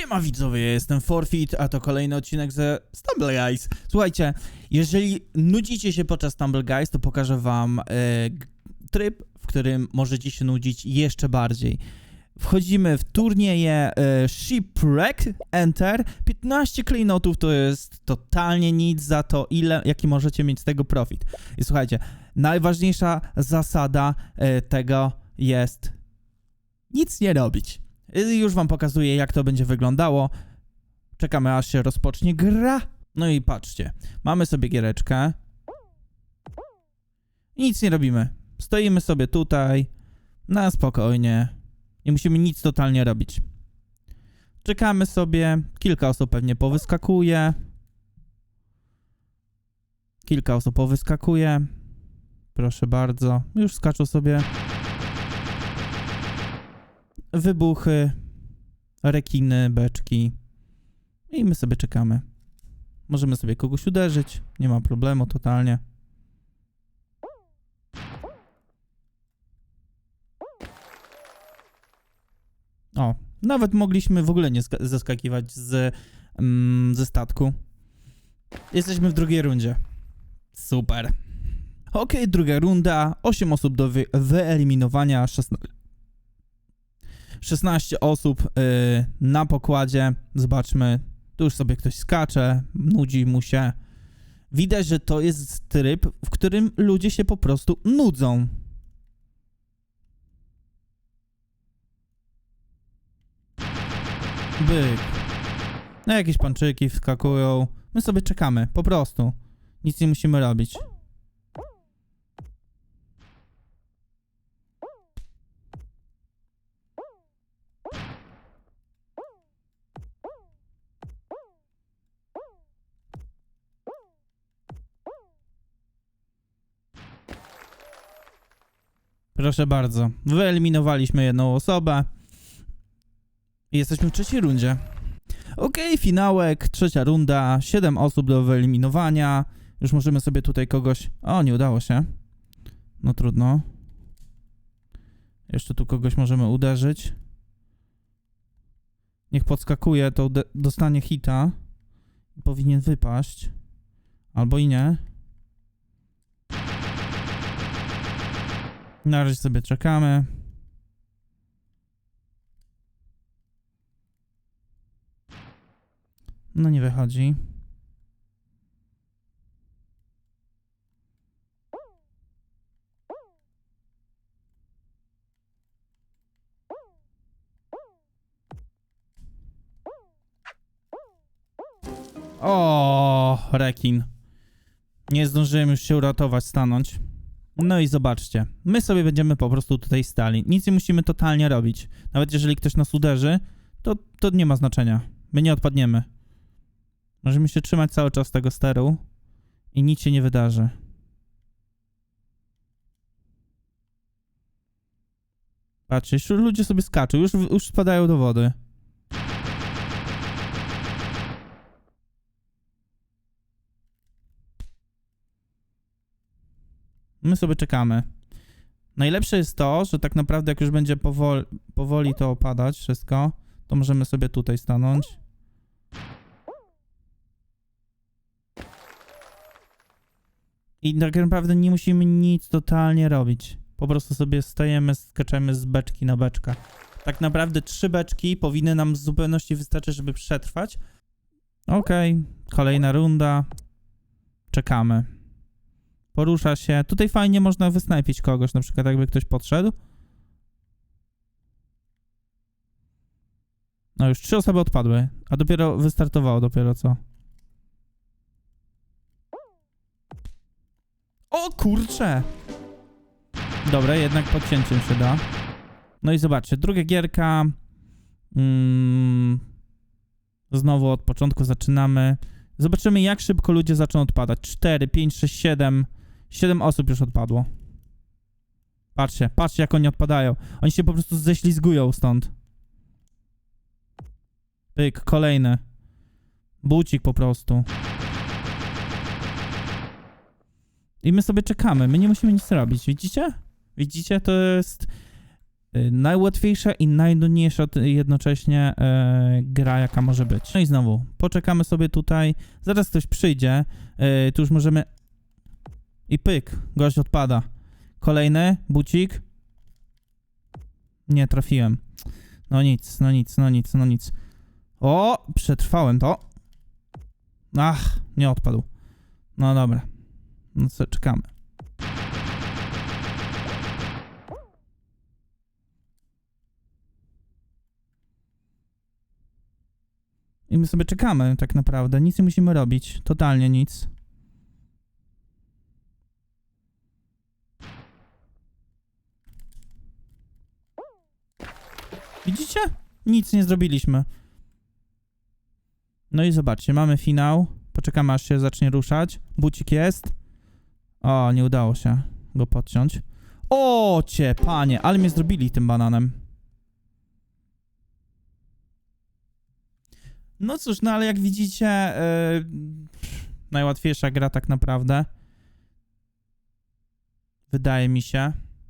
Siema widzowie, jestem Forfeit, a to kolejny odcinek ze Stumble Guys. Słuchajcie, jeżeli nudzicie się podczas Stumble Guys, to pokażę wam e, tryb, w którym możecie się nudzić jeszcze bardziej. Wchodzimy w turnieje e, Shipwreck, Enter, 15 klejnotów to jest totalnie nic za to, ile, jaki możecie mieć z tego profit. I słuchajcie, najważniejsza zasada e, tego jest nic nie robić. Y, Już wam pokazuję, jak to będzie wyglądało. Czekamy, aż się rozpocznie gra. No i patrzcie, mamy sobie giereczkę. I nic nie robimy. Stoimy sobie tutaj, na spokojnie. Nie musimy nic totalnie robić. Czekamy sobie, kilka osób pewnie powyskakuje. Kilka osób powyskakuje. Proszę bardzo, już skaczą sobie wybuchy, rekiny, beczki. I my sobie czekamy. Możemy sobie kogoś uderzyć, nie ma problemu totalnie. O, nawet mogliśmy w ogóle nie ska- zeskakiwać z, mm, ze statku. Jesteśmy w drugiej rundzie. Super. Okej, druga runda. 8 osób do wy- wyeliminowania. 16, 16 osób y, na pokładzie. Zobaczmy. Tu już sobie ktoś skacze, nudzi mu się. Widać, że to jest tryb, w którym ludzie się po prostu nudzą. Byk. No jakieś panczyki wskakują. My sobie czekamy, po prostu. Nic nie musimy robić. Proszę bardzo. Wyeliminowaliśmy jedną osobę. I jesteśmy w trzeciej rundzie. Okej, finałek, trzecia runda, siedem osób do wyeliminowania. Już możemy sobie tutaj kogoś... O, nie udało się. No trudno. Jeszcze tu kogoś możemy uderzyć. Niech podskakuje, to dostanie hita. Powinien wypaść. Albo i nie. Na razie sobie czekamy. No nie wychodzi. O, rekin. Nie zdążyłem już się uratować, stanąć. No i zobaczcie, my sobie będziemy po prostu tutaj stali. Nic nie musimy totalnie robić. Nawet jeżeli ktoś nas uderzy, to, to nie ma znaczenia. My nie odpadniemy. Możemy się trzymać cały czas tego steru i nic się nie wydarzy. Patrzcie, już ludzie sobie skaczą, już, już spadają do wody. My sobie czekamy. Najlepsze jest to, że tak naprawdę jak już będzie powoli, powoli to opadać wszystko, to możemy sobie tutaj stanąć. I tak naprawdę nie musimy nic totalnie robić. Po prostu sobie stajemy, skaczemy z beczki na beczkę. Tak naprawdę trzy beczki powinny nam w zupełności wystarczyć, żeby przetrwać. Okej, kolejna runda. Czekamy. Porusza się. Tutaj fajnie można wysnajpić kogoś, na przykład jakby ktoś podszedł. No już trzy osoby odpadły, a dopiero wystartowało dopiero co. O kurcze! Dobra, jednak podcięciem się da. No i zobaczcie, druga gierka. Mm, znowu od początku zaczynamy. Zobaczymy, jak szybko ludzie zaczną odpadać. 4, 5, 6, 7. 7 osób już odpadło. Patrzcie, patrzcie, jak oni odpadają. Oni się po prostu ześlizgują stąd. Pyk, kolejny. Bucik po prostu. I my sobie czekamy, my nie musimy nic robić, widzicie? Widzicie, to jest y, najłatwiejsza i najnudniejsza t- jednocześnie e, gra, jaka może być. No i znowu, poczekamy sobie tutaj, zaraz ktoś przyjdzie, e, tu już możemy... I pyk, gość odpada. Kolejny, bucik. Nie trafiłem. No nic, no nic, no nic, no nic. O, przetrwałem to. Ach, nie odpadł. No dobra. No co, czekamy. I my sobie czekamy tak naprawdę. Nic nie musimy robić. Totalnie nic. Widzicie? Nic nie zrobiliśmy. No i zobaczcie, mamy finał. Poczekamy aż się zacznie ruszać. Bucik jest. O, nie udało się go podciąć. O, cię, panie, ale mnie zrobili tym bananem. No cóż, no ale jak widzicie, yy, najłatwiejsza gra tak naprawdę. Wydaje mi się.